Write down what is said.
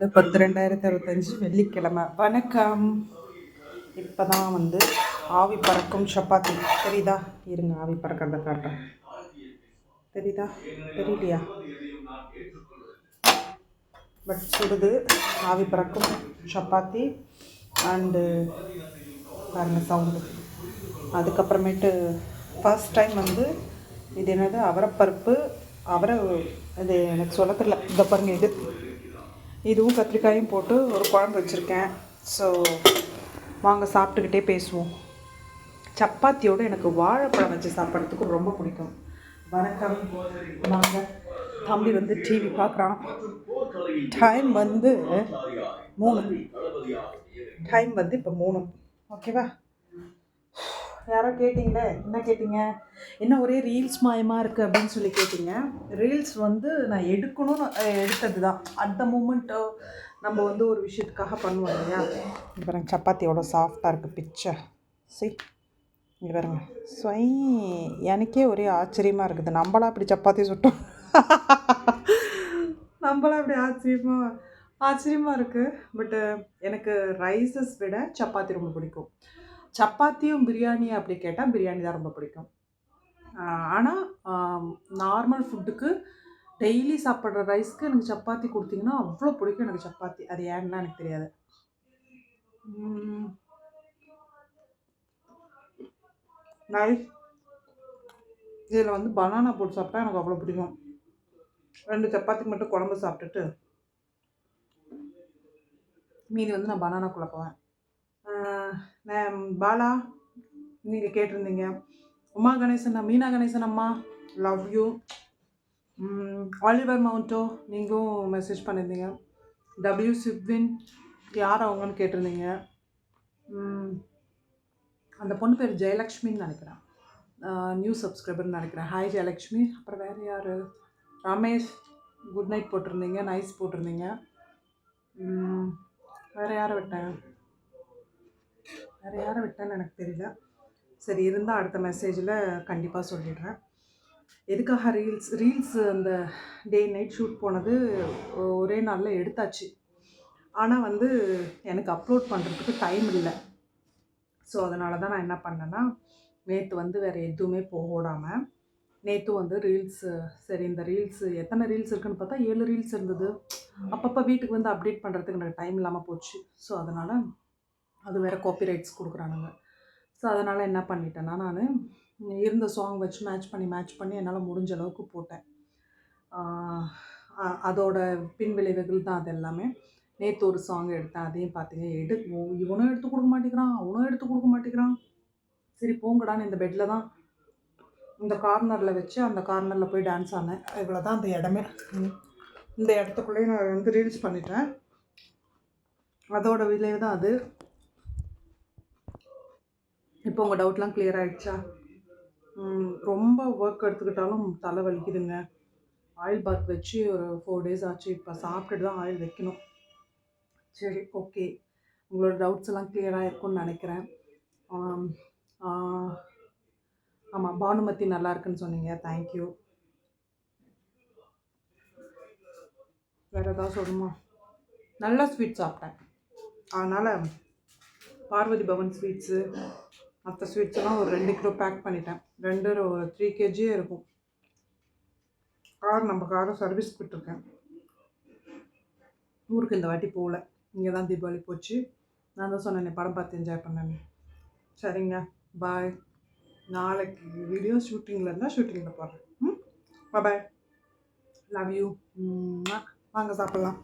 பத்து ரெண்டாயிரத்தி அறுபத்தஞ்சு வெள்ளிக்கிழமை. வணக்கம். இப்போ தான் வந்து ஆவி பறக்கும் சப்பாத்தி. தெரியுதா? இருங்க ஆவி பறக்கிறத காட்டுறேன். தெரியுதா? தெரியலையா? பட் சுடுது ஆவி பறக்கும் சப்பாத்தி அண்டு பாருங்க சவுண்டு அதுக்கப்புறமேட்டு ஃபர்ஸ்ட் டைம் வந்து இது என்னது அவரைப்பருப்பு அவரை இது எனக்கு சொல்ல தெரியல. இந்த பாருங்க இது. இதுவும் கத்திரிக்காயும் போட்டு ஒரு குழம்பு வச்சுருக்கேன். ஸோ வாங்க சாப்பிட்டுக்கிட்டே பேசுவோம். சப்பாத்தியோடு எனக்கு வாழைப்பழம் வச்சு சாப்பிட்றதுக்கு ரொம்ப பிடிக்கும். வணக்கம். வாங்க. தம்பி வந்து டிவி பார்க்குறான். டைம் வந்து மூணு. டைம் வந்து இப்போ மூணு. ஓகேவா யாரோ கேட்டிங்களே? என்ன கேட்டிங்க? என்ன ஒரே ரீல்ஸ் மாயமாக இருக்குது அப்படின்னு சொல்லி கேட்டிங்க. ரீல்ஸ் வந்து நான் எடுக்கணும்னு எடுத்தது தான் அட் த மூமெண்ட்டு நம்ம வந்து ஒரு விஷயத்துக்காக பண்ணுவோம் இல்லையா? இப்போ பாருங்க சப்பாத்தி எவ்வளோ சாஃப்டாக இருக்குது பிச்சை. சி இங்கே பாருங்க. ஸ்வை எனக்கே ஒரே ஆச்சரியமாக இருக்குது. நம்மளா இப்படி சப்பாத்தி சுட்டோம். நம்மளா இப்படி ஆச்சரியமாக ஆச்சரியமாக இருக்குது பட்டு எனக்கு ரைஸஸ் விட சப்பாத்தி ரொம்ப பிடிக்கும். சப்பாத்தியும் பிரியாணி அப்படி கேட்டால் பிரியாணி தான் ரொம்ப பிடிக்கும். ஆனால் நார்மல் ஃபுட்டுக்கு டெய்லி சாப்பிட்ற ரைஸ்க்கு எனக்கு சப்பாத்தி கொடுத்தீங்கன்னா அவ்வளோ பிடிக்கும் எனக்கு சப்பாத்தி. அது ஏன்னா எனக்கு தெரியாது. நைஸ் இதில் வந்து பனானா போட்டு சாப்பிட்டா எனக்கு அவ்வளோ பிடிக்கும். ரெண்டு சப்பாத்திக்கு மட்டும் குழம்பு சாப்பிட்டுட்டு மீதி வந்து நான் பனானாக்குள்ளே போவேன் மேம் நான் பாலா நீங்கள் கேட்டிருந்தீங்க. உமா கணேசன் மீனா கணேசன் அம்மா லவ் யூ ஆலிவர் மவுண்டோ நீங்களும் மெசேஜ் பண்ணியிருந்தீங்க டபிள்யூ சிப்வின் யார் அவங்கன்னு கேட்டிருந்தீங்க. அந்த பொண்ணு பேர் ஜெயலக்ஷ்மின்னு நினைக்கிறேன். நியூ சப்ஸ்கிரைபர்னு நினைக்கிறேன். ஹாய் ஜெயலக்ஷ்மி. அப்புறம் வேறு யார்? ரமேஷ் குட் நைட் போட்டிருந்தீங்க. நைஸ் போட்டிருந்தீங்க. வேறு யாரை விட்டேன்? வேறு யாரை விட்டேன்னு எனக்கு தெரியல. சரி இருந்தால் அடுத்த மெசேஜில் கண்டிப்பாக சொல்லிடுறேன். எதுக்காக ரீல்ஸ் ரீல்ஸ் அந்த டே நைட் ஷூட் போனது ஒரே நாளில் எடுத்தாச்சு. ஆனால் வந்து எனக்கு அப்லோட் பண்ணுறதுக்கு டைம் இல்லை. ஸோ அதனால தான் நான் என்ன பண்ணேன்னா நேற்று வந்து வேறு எதுவுமே போடாமல் நேற்று வந்து ரீல்ஸு சரி இந்த ரீல்ஸு எத்தனை ரீல்ஸ் இருக்குன்னு பார்த்தா ஏழு ரீல்ஸ் இருந்தது. அப்பப்போ வீட்டுக்கு வந்து அப்டேட் பண்ணுறதுக்கு எனக்கு டைம் இல்லாமல் போச்சு. ஸோ அதனால் அது வேறு காப்பிரைட்ஸ் கொடுக்குறானுங்க. ஸோ அதனால் என்ன பண்ணிட்டேன்னா நான் இருந்த சாங் வச்சு மேட்ச் பண்ணி மேட்ச் பண்ணி என்னால் முடிஞ்ச அளவுக்கு போட்டேன். அதோட பின் விளைவுகள் தான் அது எல்லாமே. நேற்று ஒரு சாங் எடுத்தேன் அதையும் பார்த்தீங்க எடு ஓ- இவனும் எடுத்து கொடுக்க மாட்டேங்கிறான் அவனும் எடுத்து கொடுக்க மாட்டேங்கிறான். சரி போங்கடான்னு இந்த பெட்டில் தான் இந்த கார்னரில் வச்சு அந்த கார்னரில் போய் டான்ஸ் ஆனேன் இவ்வளோ தான் அந்த இடமே. இந்த இடத்துக்குள்ளேயே நான் வந்து ரீல்ஸ் பண்ணிட்டேன். அதோட விளைவு தான் அது. இப்போ உங்கள் டவுட்லாம் கிளியர் ஆகிடுச்சா ரொம்ப ஒர்க் எடுத்துக்கிட்டாலும் தலை வலிக்குதுங்க. ஆயில் பாத் வச்சு ஒரு ஃபோர் டேஸ் ஆச்சு. இப்போ சாப்பிட்டுட்டு தான் ஆயில் வைக்கணும். சரி ஓகே உங்களோட டவுட்ஸ் எல்லாம் கிளியராக இருக்கும்னு நினைக்கிறேன். ஆமாம் பானுமதி நல்லா இருக்குன்னு சொன்னீங்க. தேங்க்யூ வேறு ஏதாவது சொல்லணுமா நல்லா ஸ்வீட் சாப்பிட்டேன். அதனால் பார்வதி பவன் ஸ்வீட்ஸு மற்ற ஸ்வீட்ஸ் எல்லாம் ஒரு ரெண்டு கிலோ பேக் பண்ணிட்டேன். ரெண்டு ஒரு த்ரீ கேஜியே இருக்கும். கார் நம்ம காரை சர்வீஸ் விட்டுருக்கேன் ஊருக்கு இந்த வாட்டி போகல. இங்கே தான் தீபாவளி போச்சு. நான் தான் சொன்னேன் படம் பார்த்து என்ஜாய் பண்ணேன்னு. சரிங்க பாய் நாளைக்கு வீடியோ ஷூட்டிங்கில் இருந்தால் ஷூட்டிங்கில் போடுறேன். ம்? பாய் லவ் யூ வாங்க சாப்பிட்லாம்.